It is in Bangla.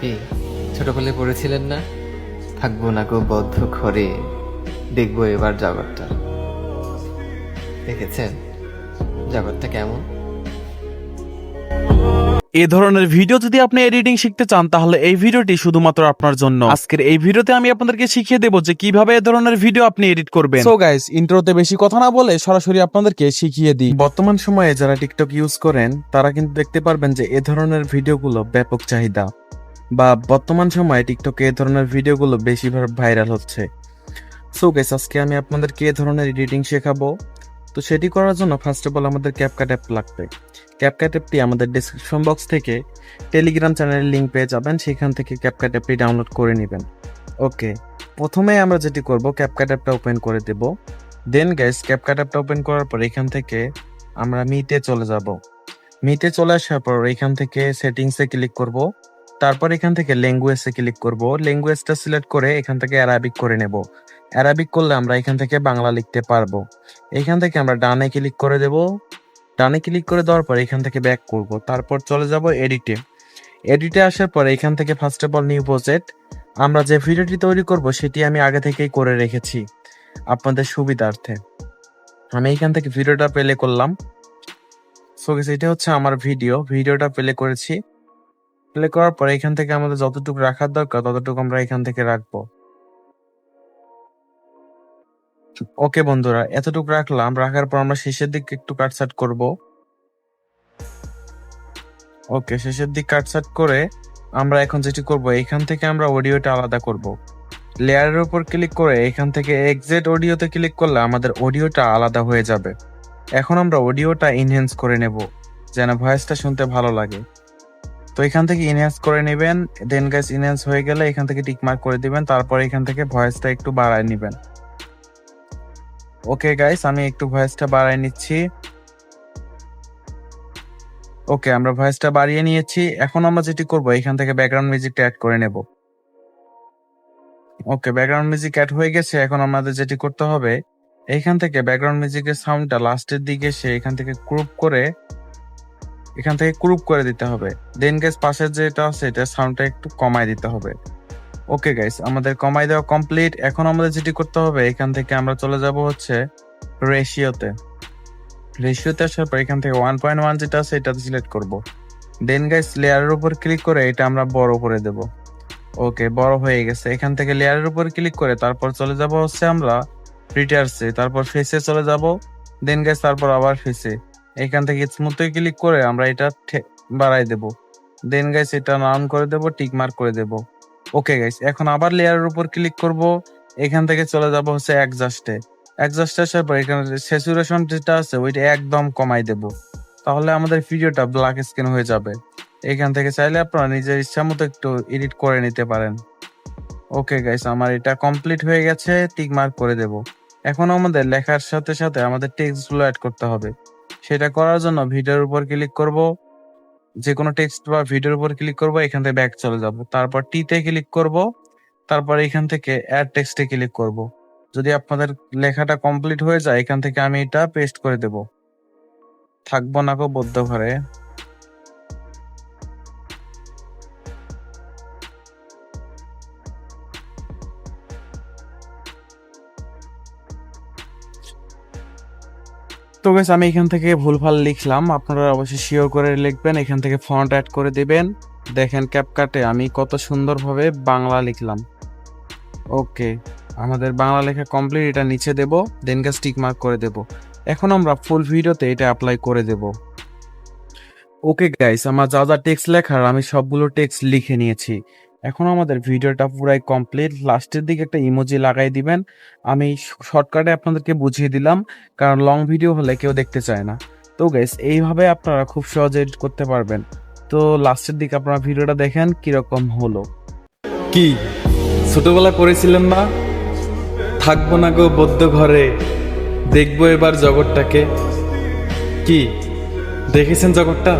কি? ছোটবেলায় পড়েছিলেন না? থাকব না গো বদ্ধ ঘরে। দেখব এবার জগৎটা। দেখেছেন? জগৎটা কেমন? এই ধরনের ভিডিও যদি আপনি এডিটিং শিখতে চান তাহলে এই ভিডিওটি শুধুমাত্র আপনার জন্য। আজকের এই ভিডিওতে আমি আপনাদেরকে শিখিয়ে দেবো যে কীভাবে এই ধরনের ভিডিও আপনি এডিট করবেন। সো গাইস ইন্ট্রোতে বেশি কথা না বলে সরাসরি আপনাদেরকে শিখিয়ে দিই। বর্তমান সময়ে যারা টিকটক ইউজ করেন তারা কিন্তু দেখতে পারবেন যে এ ধরনের ভিডিওগুলো ব্যাপক চাহিদা। বা বর্তমান সময়ে টিকটকে এ ধরনের ভিডিওগুলো বেশিরভাগ ভাইরাল হচ্ছে। সো গাইস আজকে আমি আপনাদেরকে এ ধরনের এডিটিং শেখাবো। তো সেটি করার জন্য ফার্স্ট অফ অল আমাদের ক্যাপকাট অ্যাপ লাগবে। ক্যাপকাট অ্যাপটি আমাদের ডিসক্রিপশন বক্স থেকে টেলিগ্রাম চ্যানেলের লিঙ্ক পেয়ে যাবেন। সেখান থেকে ক্যাপকাট অ্যাপটি ডাউনলোড করে নেবেন। ওকে প্রথমে আমরা যেটি করব ক্যাপকাট অ্যাপটা ওপেন করে দেব। দেন গ্যাস ক্যাপকাট অ্যাপটা ওপেন করার পর এখান থেকে আমরা মিতে চলে যাব। মিতে চলে আসার পর এখান থেকে সেটিংসে ক্লিক করব। তারপর এখান থেকে ল্যাঙ্গুয়েজে ক্লিক করব। ল্যাঙ্গুয়েজটা সিলেক্ট করে এখান থেকে অ্যারাবিক করে নেব। অ্যারাবিক করলে আমরা এখান থেকে বাংলা লিখতে পারব। এখান থেকে আমরা ডানে ক্লিক করে দেব। ডানে ক্লিক করে দেওয়ার পর এখান থেকে ব্যাক করব। তারপর চলে যাব এডিটে এডিটে আসার পর এখান থেকে first of all new project আমরা যে ভিডিওটি তৈরি করব, সেটি আমি আগে থেকেই করে রেখেছি আপনাদের সুবিধার্থে। আমি এখান থেকে ভিডিওটা প্লে করলাম। সো এটা হচ্ছে আমার ভিডিও ভিডিওটা প্লে করেছি। প্লে করার পর এখান থেকে আমাদের যতটুকু রাখার দরকার, ততটুকু আমরা এখান থেকে রাখব। ওকে বন্ধুরা, এতটুকু রাখলাম। রাখার পর আমরা শেষের দিকে একটু কাটসাট করব। ওকে শেষের দিক কাটসাট করে আমরা এখন যেটি করব, এখান থেকে আমরা অডিওটা আলাদা করব। লেয়ারের উপর ক্লিক করে এখান থেকে এক্সেট অডিওতে ক্লিক করলে আমাদের অডিওটা আলাদা হয়ে যাবে। এখন আমরা অডিওটা ইনহ্যান্স করে নেব, যেন ভয়েসটা শুনতে ভালো লাগে। তো এখান থেকে ইনহ্যান্স করে নেবেন দেন গাইস ইনহ্যান্স হয়ে গেলে এখান থেকে টিকমার্ক করে দিবেন, তারপর এখান থেকে ভয়েসটা একটু বাড়ায় নেবেন। ওকে গাইস আমি একটু ভয়েসটা বাড়ায় নিচ্ছি। ওকে আমরা ভয়েসটা বাড়িয়ে নিয়েছি। এখন আমরা যেটি করব, এখান থেকে ব্যাকগ্রাউন্ড মিউজিকটা অ্যাড করে নেব। ওকে ব্যাকগ্রাউন্ড মিউজিক অ্যাড হয়ে গেছে, এখন আমাদের যেটি করতে হবে এইখান থেকে ব্যাকগ্রাউন্ড মিউজিকের সাউন্ডটা লাস্টের দিকে সে এখান থেকে ক্রুপ করে এখান থেকে ক্রুপ করে দিতে হবে। দেন গেস পাশের যেটা আছে, এটা সাউন্ডটা একটু কমায় দিতে হবে। ওকে গাইস আমাদের কমাই দেওয়া কমপ্লিট এখন আমাদের যেটি করতে হবে, এখান থেকে আমরা চলে যাব হচ্ছে রেশিওতে রেশিওতে আসার পর এখান থেকে ওয়ান পয়েন্ট ওয়ান যেটা আছে, এটাতে সিলেক্ট করব। দেন গাইস লেয়ারের উপর ক্লিক করে এটা আমরা বড় করে দেব। ওকে বড় হয়ে গেছে। এখান থেকে লেয়ারের উপর ক্লিক করে তারপর চলে যাব হচ্ছে আমরা রিটার্সে তারপর ফেসে চলে যাব। দেন গাইস তারপর আবার ফেসে এখান থেকে স্মুথে ক্লিক করে আমরা এটা বাড়াই দেব। দেন গাইস এটা নাউন করে দেব টিক মার্ক করে দেব। ওকে গাইস এখন আবার লেয়ারের উপর ক্লিক করব। এখান থেকে চলে যাব হচ্ছে অ্যাডজাস্টে অ্যাডজাস্টে আসার পর এখানে স্যাচুরেশন যেটা আছে, ওইটা একদম কমাই দেব। তাহলে আমাদের ভিডিওটা ব্ল্যাক স্ক্রিন হয়ে যাবে। এখান থেকে চাইলে আপনারা নিজের ইচ্ছা মতো একটু এডিট করে নিতে পারেন। ওকে গাইস আমার এটা কমপ্লিট হয়ে গেছে টিক মার্ক করে দেব। এখন আমাদের লেখার সাথে সাথে আমাদের টেক্সটগুলো অ্যাড করতে হবে। সেটা করার জন্য ভিডিওর উপর ক্লিক করব। যে কোনো টেক্সট বা ভিডিওর উপর ক্লিক করব, এখান থেকে ব্যাক চলে যাব। তারপর টিতে ক্লিক করব। তারপর এখান থেকে অ্যাড টেক্সটে ক্লিক করব। যদি আপনাদের লেখাটা কমপ্লিট হয়ে যায়, এখান থেকে আমি এটা পেস্ট করে দেব। থাকব না কো বদ্ধ ঘরে তো গেস আমি এখান থেকে ভুলভাল লিখলাম। আপনারা অবশ্যই শিওর করে লিখবেন, এখান থেকে ফন্ট অ্যাড করে দেবেন। দেখেন ক্যাপকাটে আমি কত সুন্দরভাবে বাংলা লিখলাম। ওকে আমাদের বাংলা লেখা কমপ্লিট এটা নিচে দেব দেন গা স্টিক মার্ক করে দেব। এখন আমরা ফুল ভিডিওতে এটা অ্যাপ্লাই করে দেব। ওকে গাইস আমার যা যা টেক্সট লেখার, আমি সবগুলো টেক্সট লিখে নিয়েছি। এখন আমাদের ভিডিওটা পুরাই কমপ্লিট লাস্টের দিকে একটা ইমোজি লাগাই দিবেন। আমি শর্টকাটে আপনাদেরকে বুঝিয়ে দিলাম, কারণ লং ভিডিও হলে কেউ দেখতে চায় না। তো গাইস এইভাবে আপনারা খুব সহজে এডিট করতে পারবেন। তো লাস্টের দিকে আপনারা ভিডিওটা দেখেন, কীরকম হলো। কি? ছোটবেলা পড়েছিলেন না? থাকব না গো বদ্ধ ঘরে। দেখব এবার জগৎটাকে। কি? দেখেছেন জগৎটা?